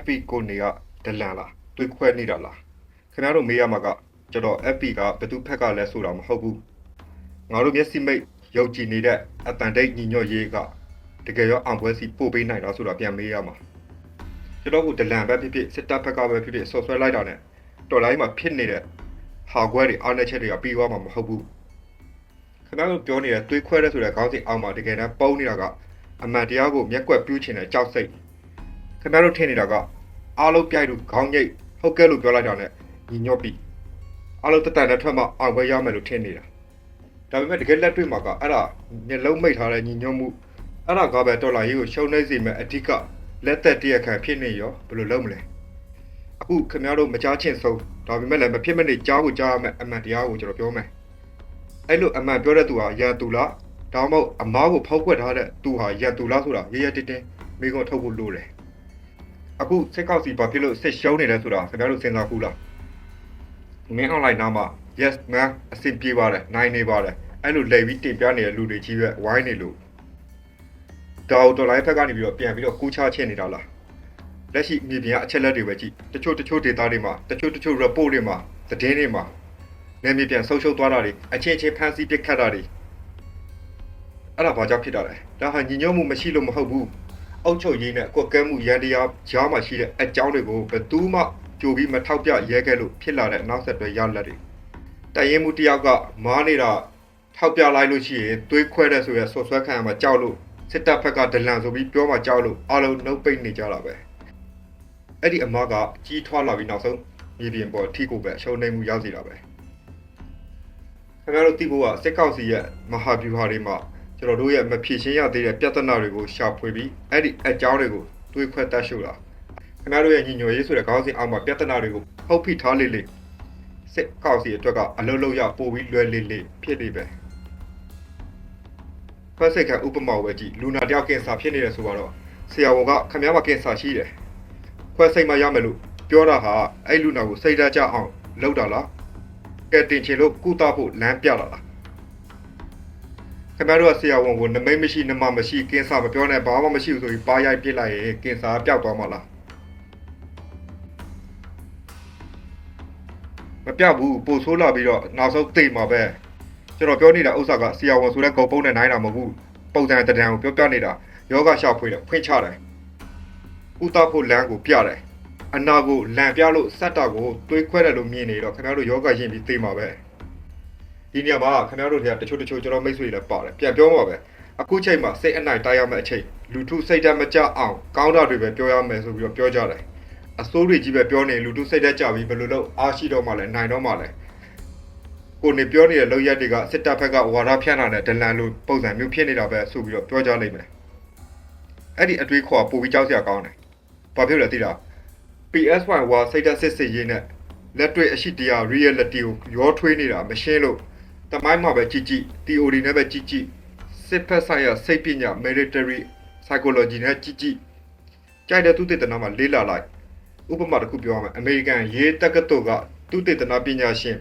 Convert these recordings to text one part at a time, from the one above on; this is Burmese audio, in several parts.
FB ကိုနေကဒလန်လားတွေးခွဲနေတာလားခင်ဗျားတို့မေးရမှာကကျွန်တော် FB ကဘယ်သူဖက်ကလဲဆိုတာမဟုတ်ဘူးငါတို့မျက်စိမိတ်ယုံကြည်နေတဲ့အတန်တိတ်ညီညွတ်ရေးကတကယ်ရောအောင်ပွဲစီပို့ပေးနိုင်တော့ဆိုတာပြန်မေးရမှာကျွန်တော်ကဒလန်ပဲဖြစ်ဖြစ်စစ်တပ်ဖက်ကပဲဖြစ်ဖြစ်ဆော့ဆွဲလိုက်တာနဲ့တော်လိုင်းမှာဖြစ်နေတဲ့ဟာကွဲတွေအားနည်းချက်တွေကပြီးသွားမှာမဟုတ်ဘူးခင်ဗျားတို့ပြောနေတဲ့တွေးခွဲတဲ့ဆိုတဲ့ခေါင်းစဉ်အောက်မှာတကယ်တမ်းပုံနေတာကအမှန်တရားကိုမျက်ကွက်ပြူးချင်တဲ့ကြောက်စိတ် ခင်ဗျားတို့ထင်နေတာကအားလုံးပြိုက်လို့ခေါင်းညိတ်ဟုတ်ကဲ့လို့ပြောလိုက်တာနဲ့ညီညွတ်ပြီအားလုံးတက်တန်နဲ့ထွက်မှအောင်ပွဲရမယ်လို့ထင်နေတာဒါပေမဲ့တကယ်လက်တွေ့မှာကအဲ့ဒါမျက်လုံးမိတ်ထားတဲ့ညီညွတ်မှုအဲ့ဒါကပဲဒေါ်လာရေးကိုရှုံနေစေမဲ့အဓိကလက်သက်တရက်ခံဖြစ်နေရောဘယ်လိုလုပ်မလဲအခုခင်ဗျားတို့မကြားချင်းဆုံးဒါပေမဲ့လည်းမဖြစ်မနေကြားကိုကြားရမယ်အမှန်တရားကိုကျွန်တော်ပြောမယ်အဲ့လိုအမှန်ပြောတဲ့သူဟာရန်သူလားဒါမှမဟုတ်အမားကိုဖောက်ခွက်ထားတဲ့သူဟာရန်သူလားဆိုတာရရတင်းတင်းမိကုံထုတ်ဖို့လိုတယ် အခုစစ်ကောက်စီဘာဖြစ်လို့စစ်ရှုံးနေလဲဆိုတာခင်ဗျားတို့စဉ်းစားဘူးလားမင်း online နားမှာ yes man အဆင်ပြေပါတယ်နိုင်နေပါတယ်အဲ့လိုလိန်ပြီးတင်ပြနေတဲ့လူတွေကြီးပဲဝိုင်းနေလို့ဒါတော့ line ဖက်ကနေပြီးတော့ပြန်ပြီးတော့ကူးချချင်းနေတာလားလက်ရှိမြေပြင်ကအချက်လက်တွေပဲကြည့်တချို့တချို့ data တွေမှာတချို့တချို့ report တွေမှာသတင်းတွေမှာနေမြေပြန်ဆုံးရှုံးသွားတာတွေအချင်းချင်းဖန်ဆီးပစ်ခတ်တာတွေအဲ့ဒါဘာကြောင့်ဖြစ်တာလဲဒါဟာညီညွတ်မှုမရှိလို့မဟုတ်ဘူး အုတ်ချုပ်ရင်းနဲ့ကွက်ကဲမှုရန်တရားကြားမှာရှိတဲ့အကြောင်းတွေကိုဘယ်သူမှကြိုပြီးမထောက်ပြရဲခဲ့လို့ဖြစ်လာတဲ့နောက်ဆက်တွဲရလက်တွေတရင်မှုတစ်ယောက်ကမားနေတာထောက်ပြလိုက်လို့ရှိရင်သွေးခွဲတဲ့ဆိုရဆော့ဆွဲခံရမှာကြောက်လို့စစ်တပ်ဘက်ကဒလန်ဆိုပြီးပြောမှကြောက်လို့အလုံးနှုတ်ပိတ်နေကြတာပဲအဲ့ဒီအမကကြီးထွားလာပြီးနောက်ဆုံးမြေပြင်ပေါ်ထိကိုပဲအရှုံးနေမှုရောက်စီတာပဲခင်ဗျားတို့သိဖို့ကစစ်ကောက်စီရဲ့မဟာဗျူဟာတွေမှာ ကျွန်တော်တို့ရဲ့မဖြေရှင်းရသေးတဲ့ပြဿနာတွေကိုရှာဖွေပြီးအဲ့ဒီအကြောင်းတွေကိုတွေးခွဲတတ်ရှုတာခင်ဗျားတို့ရဲ့ညီညွတ်ရေးဆိုတဲ့ခေါင်းစဉ်အောက်မှာပြဿနာတွေကိုဖုတ်ဖိထားလေးလေးစစ်ကောက်စီအတွက်ကအလုံးလုံးရပို့ပြီးလွယ်လေးလေးဖြစ်နေပဲဖက်စိတ်ကဥပမာဝဲကြည့်လူနာတယောက်ကင်ဆာဖြစ်နေတယ်ဆိုတော့ဆရာဝန်ကခင်ဗျားမှာကင်ဆာရှိတယ်ခွဲစိတ်မှရမယ်လို့ပြောတာဟာအဲ့လူနာကိုစိတ်ဓာတ်ကြအောင်လုပ်တာလားကဲတင်ချင်လို့ကုသဖို့လမ်းပြတာလား ခင်ဗျားတို့ကဆရာဝန်ကိုနမိတ်မရှိနမမရှိကင်ဆာမပြောနဲ့ဘာမှမရှိဘူးဆိုပြီးပါရိုက်ပြစ်လိုက်ရင်ကင်ဆာပျောက်သွားမှာလားမပျောက်ဘူးပို့ဆိုးလာပြီးတော့နောက်ဆုံးသိမှာပဲကျွန်တော်ပြောနေတာဥစ္စာကဆရာဝန်ဆိုတဲ့ဂုံပုံးနဲ့နိုင်တာမဟုတ်ဘူးပုံစံတံတန်ကိုပြောပြနေတာယောဂရှာဖွေတယ်ဖွင့်ချတယ်ဥတဖို့လမ်းကိုပြတယ်အနာကိုလန်ပြလို့စက်တာကိုတွေးခွဲတယ်လို့မြင်နေတော့ခင်ဗျားတို့ယောဂရင်ပြီးသိမှာပဲ ဒီနေရာမှာခင်ဗျားတို့တွေကတချို့တချို့ကျွန်တော်မိတ်ဆွေတွေလည်းပါတယ်ပြန်ပြောမှာပဲအခုချိန်မှာစိတ်အနိုင်တိုက်ရမယ့်အချိန်လူထုစိတ်ဓာတ်မကြအောင်ကောင်းတာတွေပဲပြောရမယ်ဆိုပြီးတော့ပြောကြတယ်အစိုးတွေကြီးပဲပြောနေလူထုစိတ်ဓာတ်ကြပြီးဘယ်လိုလုပ်အားရှိတော့မှလဲနိုင်တော့မှလဲကိုနေပြောနေတဲ့လောက်ရက်တွေကစစ်တပ်ဘက်ကဝါဒဖြန့်တာနဲ့ဒလန်လိုပုံစံမျိုးဖြစ်နေတာပဲဆိုပြီးတော့ပြောကြလိမ့်မယ်အဲ့ဒီအတွေးခေါ်ပို့ပြီးကြောက်စရာကောင်းတယ်ဘာဖြစ်လဲသိလား PS1 ဝါစိတ်ဓာတ်စစ်စစ်ရေးနဲ့လက်တွေ့အရှိတရား reality ကိုရောထွေးနေတာမရှင်းလို့ တမိုင်းမှာပဲကြည့်ကြည့် theory နဲ့ပဲကြည့်ကြည့်စစ်ဖက်ဆိုင်ရာစိတ်ပညာ military psychology နဲ့ကြည့်ကြည့်ကြိုက်တဲ့သူတေသနာမှာလေးလာလိုက်ဥပမာတစ်ခုပြောရမယ်အမေရိကန်ရေးတက္ကသိုလ်ကသူတေသနာပညာရှင်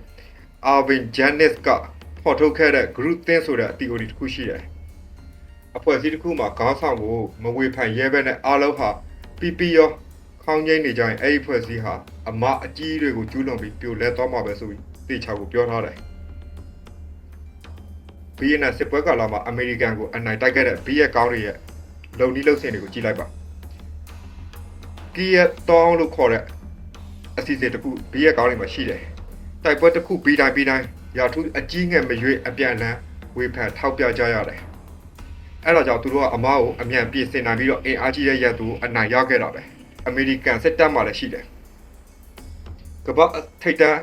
Arvin Janis ကဖော်ထုတ်ခဲ့တဲ့ group think ဆိုတဲ့ theory တစ်ခုရှိတယ်အဖွဲ့အစည်းတစ်ခုမှာခေါင်းဆောင်ကိုမဝေဖန်ရဲဘဲနဲ့အားလုံးဟာပီပီရောခေါင်းငိမ့်နေကြရင်အဲ့ဒီအဖွဲ့အစည်းဟာအမအကြီးတွေကိုကျူးလွန်ပြီးပြိုလဲသွားမှာပဲဆိုပြီးတေချာကိုပြောထားတယ် ဘီယက်နမ်စစ်ပွဲကာလမှာအမေရိကန်ကိုအနိုင်တိုက်ခဲ့တဲ့ဘီယက်ကောင်းတွေရဲ့လုံနီးလုံစင်တွေကိုကြည့်လိုက်ပါကီယက်တောင်းလို့ခေါ်တဲ့အစီအစဉ်တစ်ခုဘီယက်ကောင်းတွေမှာရှိတယ်တိုက်ပွဲတစ်ခုပြီးတိုင်းပြီးတိုင်းရာထူးအကြီးငယ်မရွေးအပြန်လန်းဝေဖန်ထောက်ပြကြရတယ်အဲ့ဒါကြောင့်သူတို့ကအမားကိုအမြန်ပြေစင်နိုင်ပြီးတော့အင်အားကြီးတဲ့ရက်သူကိုအနိုင်ရခဲ့တာပဲအမေရိကန်စစ်တပ်မှလည်းရှိတယ်ကမ္ဘာထိပ်တန်း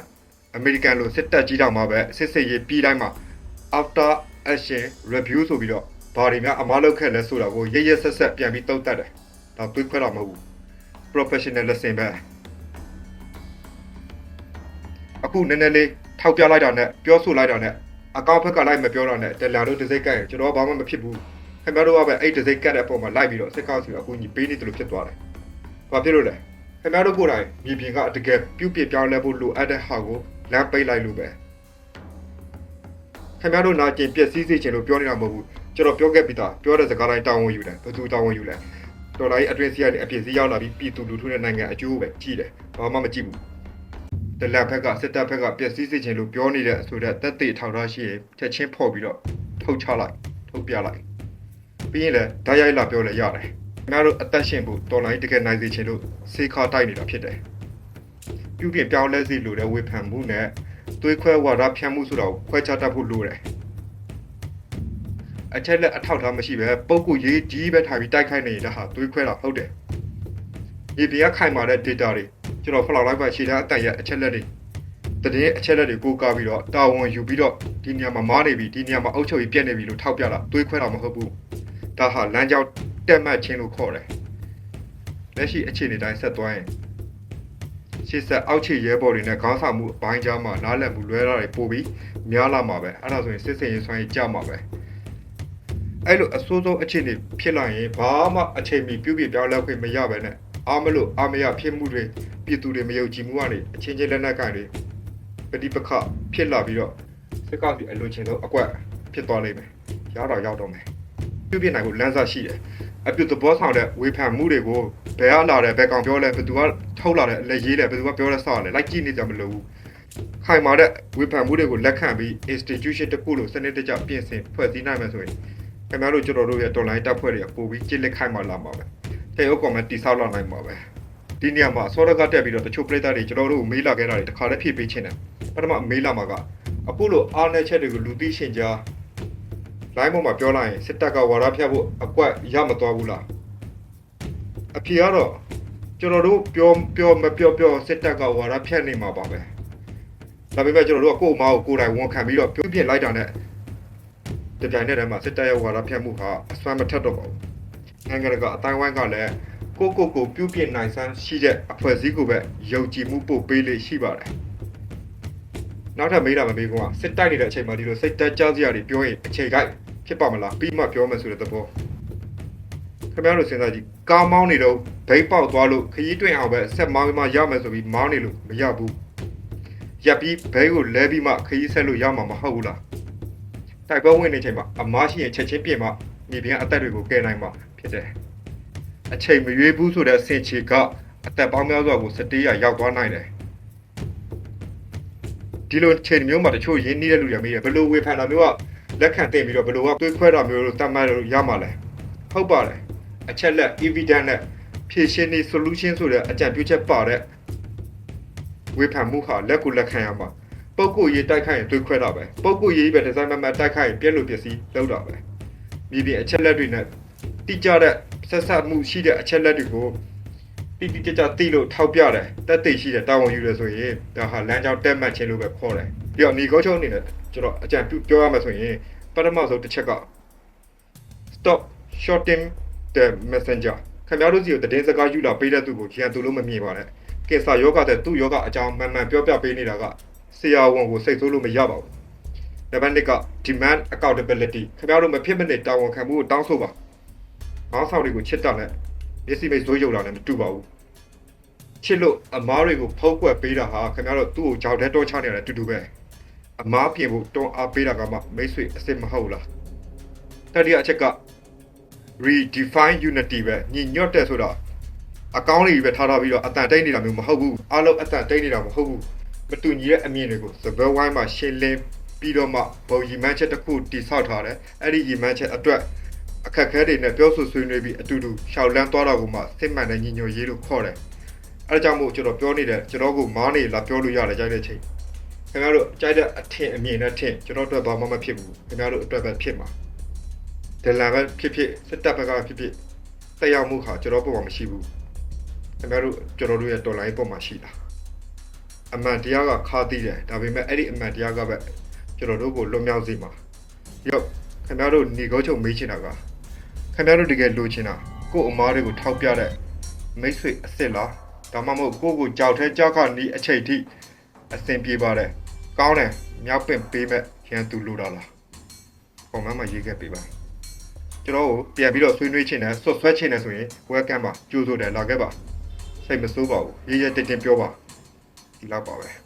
အမေရိကန်လိုစစ်တပ်ကြီးတောင်မှပဲစစ်စစ်ရေးပြီးတိုင်းမှာ after action review ဆိုပြီးတော့ဘာတွေများအမားလောက်ခဲ့လဲဆိုတာကိုရရဆက်ဆက်ပြန်ပြီးသုံးသပ်တယ်။ဒါတွေးခွဲတာမဟုတ်ဘူး။ professional lesson ပဲ။အခုနည်းနည်းလေးထောက်ပြလိုက်တာနဲ့ပြောဆိုလိုက်တာနဲ့အကောင့်ဘက်ကလိုက်မပြောတာနဲ့တယ်လာတို့တစ်စိတ်ကတ်ရင်ကျွန်တော်ဘာမှမဖြစ်ဘူး။ခင်ဗျားတို့ကပဲအဲ့တစ်စိတ်ကတ်တဲ့အပေါ်မှာလိုက်ပြီးတော့စစ်ကောက်စီကအကူကြီးပေးနေတယ်လို့ဖြစ်သွားတယ်။ဘာဖြစ်လို့လဲ။ခင်ဗျားတို့ကိုယ်တိုင်မြေပြင်ကတကယ်ပြုတ်ပြပြောင်းလဲဖို့လိုအပ်တဲ့ဟာကိုလမ်းပိတ်လိုက်လို့ပဲ။ ခင်ဗျားတို့နာကျင်ပျက်စီးစေချင်လို့ပြောနေတာမဟုတ်ဘူးကျွန်တော်ပြောခဲ့ပြီးသားပြောတဲ့စကားတိုင်းတာဝန်ယူတယ်ဘယ်သူတာဝန်ယူလဲဒေါ်လာကြီးအတွင်းစီကနေအပြည့်စီရောက်လာပြီးပြည်သူလူထုနဲ့နိုင်ငံအကျိုးပဲကြည့်တယ်ဘာမှမကြည့်ဘူးတလက်ဖက်ကစစ်တပ်ဖက်ကပျက်စီးစေခြင်းလို့ပြောနေတဲ့ဆိုတဲ့တက်သေးထောက်ထားရှိရင်ချက်ချင်းဖော်ပြီးတော့ထုတ်ချလိုက်ထုတ်ပြလိုက်ပြီးရင်လည်းဓာတ်ရိုက်လာပြောလဲရတယ်ခင်ဗျားတို့အသက်ရှင်ဖို့ဒေါ်လာကြီးတကယ်နိုင်စေခြင်းလို့စေခါတိုက်နေတာဖြစ်တယ်ပြုပြင်ပြောင်းလဲစီလိုတဲ့ဝေဖန်မှုနဲ့ သွေးခွဲဝါဒဖြန့်မှုဆိုတာကိုခွဲခြားတတ်ဖို့လိုတယ်အချက်လက်အထောက်ထားမရှိပဲပုံကူရေးကြီးပဲထားပြီးတိုက်ခိုက်နေတာဟာသွေးခွဲတာဟုတ်တယ်။ဒီပြကခိုင်မာတဲ့ data တွေကျွန်တော်ဖလောက်လိုက်ပါရှည်တဲ့အတန်ရဲ့အချက်လက်တွေတည်င်းအချက်လက်တွေကိုကားပြီးတော့တာဝန်ယူပြီးတော့ဒီနေရာမှာမားနေပြီဒီနေရာမှာအုပ်ချုပ်ရေးပြက်နေပြီလို့ထောက်ပြတာသွေးခွဲတာမဟုတ်ဘူး။ဒါဟာလမ်းကြောင်းတက်မှတ်ခြင်းလို့ခေါ်တယ်။လက်ရှိအခြေအနေတိုင်းဆက်သွားရင် ရှေ့ဆက်အောက်ခြေရဲဘော်တွေနဲ့ခေါင်းဆောင်မှုအပိုင်းကြားမှာနားလည်မှုလွဲတာတွေပို့ပြီးများလာမှာပဲအဲ့ဒါဆိုရင်စစ်စင်ရေးဆွမ်းရေးကြမှာပဲ။အဲ့လိုအဆိုးဆုံးအခြေအနေဖြစ်လာရင်ဘာမှအချိန်မီပြုပြင်ပြောင်းလဲခွင့်မရဘဲနဲ့အားမလို့အားမရဖြစ်မှုတွေပြည်သူတွေမယုံကြည်မှုကနေအချင်းချင်းလက်နက်ကန်တွေပဋိပက္ခဖြစ်လာပြီးတော့စစ်ကောင်စီအလွန်ချင်းဆုံးအကွက်ဖြစ်သွားလိမ့်မယ်။ရောက်တော့ရောက်တော့မယ်။ပြုပြင်နိုင်ဖို့လမ်းစာရှိတယ်။ အပြုသဘောဆောင်တဲ့ဝေဖန်မှုတွေကိုဘယ်ကလာတယ်ဘယ်ကောင်ပြောလဲဘယ်သူကထုတ်လာတယ်လက်ရေးတယ်ဘယ်သူကပြောလဲစတယ်လိုက်ကြည့်နေကြမလို့ဘူး။ခိုင်မာတဲ့ဝေဖန်မှုတွေကိုလက်ခံပြီး institution တစ်ခုလိုစနစ်တကျပြင်ဆင်ဖွဲ့စည်းနိုင်မယ်ဆိုရင်ခင်ဗျားတို့ကျွန်တော်တို့ရဲ့ online တပ်ဖွဲ့တွေကပို့ပြီးကြစ်လက်ခိုင်းမှလာမှာပဲ။တဲ့ဥက္ကမတိဆောက်လာနိုင်မှာပဲ။ဒီနေရာမှာစောရကတက်ပြီးတော့တချို့ပြည်သားတွေကျွန်တော်တို့ကိုမေးလာခဲ့တာတွေတခါတည်းဖြည့်ပေးခြင်းတယ်။ပထမမေးလာမှာကအခုလိုအားနည်းချက်တွေကိုလူသိရှင်ကြား line ပေါ်မှာပြောလိုက်ရင်စစ်တပ်ကဝါဒဖြတ်ဖို့အကွက်ရမသွားဘူးလား။အဖြေကတော့ကျွန်တော်တို့ပြောပြောမပြောပြောစစ်တပ်ကဝါဒဖြတ်နေမှာပါပဲ။ဒါပေမဲ့ကျွန်တော်တို့ကကိုယ့်အမားကိုကိုယ်တိုင်ဝန်ခံပြီးတော့ပြုပြင်လိုက်တာနဲ့တပြိုင်နက်တည်းမှာစစ်တပ်ရဲ့ဝါဒဖြန့်မှုဟာအစွမ်းမထက်တော့ပါဘူး။နိုင်ငံတကာအတိုင်းဝိုင်းကလည်းကိုကိုကိုပြုပြင်နိုင်စမ်းရှိတဲ့အဖွဲ့အစည်းကိုပဲယုံကြည်မှုပို့ပေးလေရှိပါတယ်။ နောက်ထပ်မေးတာမမေးကွာစစ်တိုက်နေတဲ့အချိန်မှာဒီလိုစိတ်တက်ကြစရာတွေပြောရင်အချိန်ကိုက်ဖြစ်ပါမလားပြီးမှပြောမယ်ဆိုတဲ့သဘော။ခင်ဗျားတို့စဉ်းစားကြည့်ကားမောင်းနေတော့ဘိတ်ပေါက်သွားလို့ခရီးတွင်အောင်ပဲဆက်မောင်းမှရမယ်ဆိုပြီးမောင်းနေလို့မရဘူး။ရပ်ပြီးဘဲကိုလဲပြီးမှခရီးဆက်လို့ရမှာမဟုတ်ဘူးလား။တိုက်ပွဲဝင်နေချိန်မှာအမားရှိရင်ချက်ချင်းပြင်မှမြေပြင်အသက်တွေကိုကယ်နိုင်မှာဖြစ်တယ်။အချိန်မရွေးဘူးဆိုတဲ့ဆင်ချေကအသက်ပေါင်းများစွာကိုစတေးရရောက်သွားနိုင်တယ်။ ဒီလိုချိန်မျိုးမှာတချို့ရင်းနှီးတဲ့လူတွေမေးတယ်ဘယ်လိုဝေဖန်တာမျိုးကလက်ခံသိပြီးတော့ဘယ်လိုကတွေးခွဲတာမျိုးလို့တတ်မှတ်လို့ရမှာလဲ။ဟုတ်ပါတယ်။အချက်လက် evidence နဲ့ဖြည့်ရှင်းနေ solution ဆိုတဲ့အကြံပြုချက်ပါတဲ့ဝေဖန်မှုဟာလက်ကိုလက်ခံရမှာပုတ်ကိုရေးတိုက်ခိုက်ရင်တွေးခွဲတာပဲပုတ်ကိုရေးပဲဒီဇိုင်းမမတ်တိုက်ခိုက်ရင်ပြက်လို့ပစ္စည်းလောက်တာပဲမြေပြင်အချက်လက်တွေနဲ့တိကျတဲ့ဆက်ဆက်မှုရှိတဲ့အချက်လက်တွေကို တိတိကျကျသိလို့ထောက်ပြတယ်တက်သိရှိတဲ့တာဝန်ယူရဆိုရင်ဒါဟာလမ်းကြောင်းတက်မှတ်ခြင်းလို့ပဲခေါ်တယ်ပြီးတော့ညီကောင်းချုံအနေနဲ့ကျွန်တော်အကြံပြုပြောရမှာဆိုရင်ပထမဆုံးတစ်ချက်က stop shorting the messenger ခင်ဗျားတို့စီကိုတည်င်းစကားယူလာပေးတဲ့သူကိုရန်သူလို့မမြင်ပါနဲ့ကင်ဆာယောဂတဲ့သူ့ယောဂအကြောင်းမှန်မှန်ပြောပြပေးနေတာကဆရာဝန်ကိုစိတ်ဆိုးလို့မရပါဘူး။နံပါတ်1က demand accountability ခင်ဗျားတို့မဖြစ်မနေတာဝန်ခံမှုကိုတောင်းဆိုပါ။ခေါင်းဆောင်တွေကိုချစ်တာနဲ့မျက်စိမိတ်ဇိုးယုံတာနဲ့မတူပါဘူး။ ချစ်လို့အမားတွေကိုဖုံးကွယ်ပေးတာဟာခင်ဗျားတို့သူ့ကိုကြောက်တဲ့တော့ချနေတယ်တူတူပဲ။အမားပြင်ဖို့တွန်းအားပေးတာကမှမိတ်ဆွေအစ်စ်မဟုတ်လား။တတိယအချက်က redefine unity ပဲညီညွတ်တဲ့ဆိုတာအကောင်းကြီးပဲထားထားပြီးတော့အတန်တိတ်နေတာမျိုးမဟုတ်ဘူး။အားလုံးအတန်တိတ်နေတာမဟုတ်ဘူး။မတူညီတဲ့အမြင်တွေကိုစပယ်ဝိုင်းမှာရှင်းလင်းပြီးတော့မှဘုံရီမန်းချက်တစ်ခုတိဆောက်ထားတယ်အဲ့ဒီရီမန်းချက်အတွက်အခက်အခဲတွေနဲ့ပြောဆိုဆွေးနွေးပြီးအတူတူရှောက်လန်းသွားတာကိုမှစစ်မှန်တဲ့ညီညွတ်ရေးလို့ခေါ်တယ် အဲ့ဒါကြောင့်မို့ကျွန်တော်ပြောနေတယ်ကျွန်တော်ကိုမားနေလာပြောလို့ရတယ်ကြိုက်တဲ့ချိန်ခင်ဗျားတို့ကြိုက်တဲ့အထင်အမြင်နဲ့ထင်ကျွန်တော်အတွက်ဘာမှမဖြစ်ဘူးခင်ဗျားတို့အတွက်ပဲဖြစ်မှာဒလန်ပဲဖြစ်ဖြစ်စစ်တပ်ဘက်ကဖြစ်ဖြစ်တက်ရောက်မှုဟာကျွန်တော်ပုံမှာမရှိဘူးခင်ဗျားတို့ကျွန်တော်တို့ရဲ့တော်လိုင်းပုံမှာရှိတာအမှန်တရားကခါသိတယ်ဒါပေမဲ့အဲ့ဒီအမှန်တရားကပဲကျွန်တော်တို့ကိုလွတ်မြောက်စေမှာရော့ခင်ဗျားတို့ညီကုန်းချုပ်မေးချင်တာကခင်ဗျားတို့တကယ်လိုချင်တာကို့အမားတွေကိုထောက်ပြတဲ့မိတ်ဆွေအစ်စ်လား ဒါမှမဟုတ်ကိုယ့်ကိုကြောက်ထဲကြောက်ခနီးအချိန်ထိအဆင်ပြေပါတယ်ကောင်းတယ်မြောက်ပင့်ပေးမဲ့ရန်သူလိုတာလားပုံမှန်မှာရေးခဲ့ပေးပါကျွန်တော်ကိုပြန်ပြီးတော့ဆွေးနွေးချင်တယ်ဆွတ်ဆွဲချင်တယ်ဆိုရင် welcome ပါကြိုးဆိုတယ်လာခဲ့ပါစိတ်မဆိုးပါဘူးရေးရတက်တင်ပြောပါဒီလောက်ပါပဲ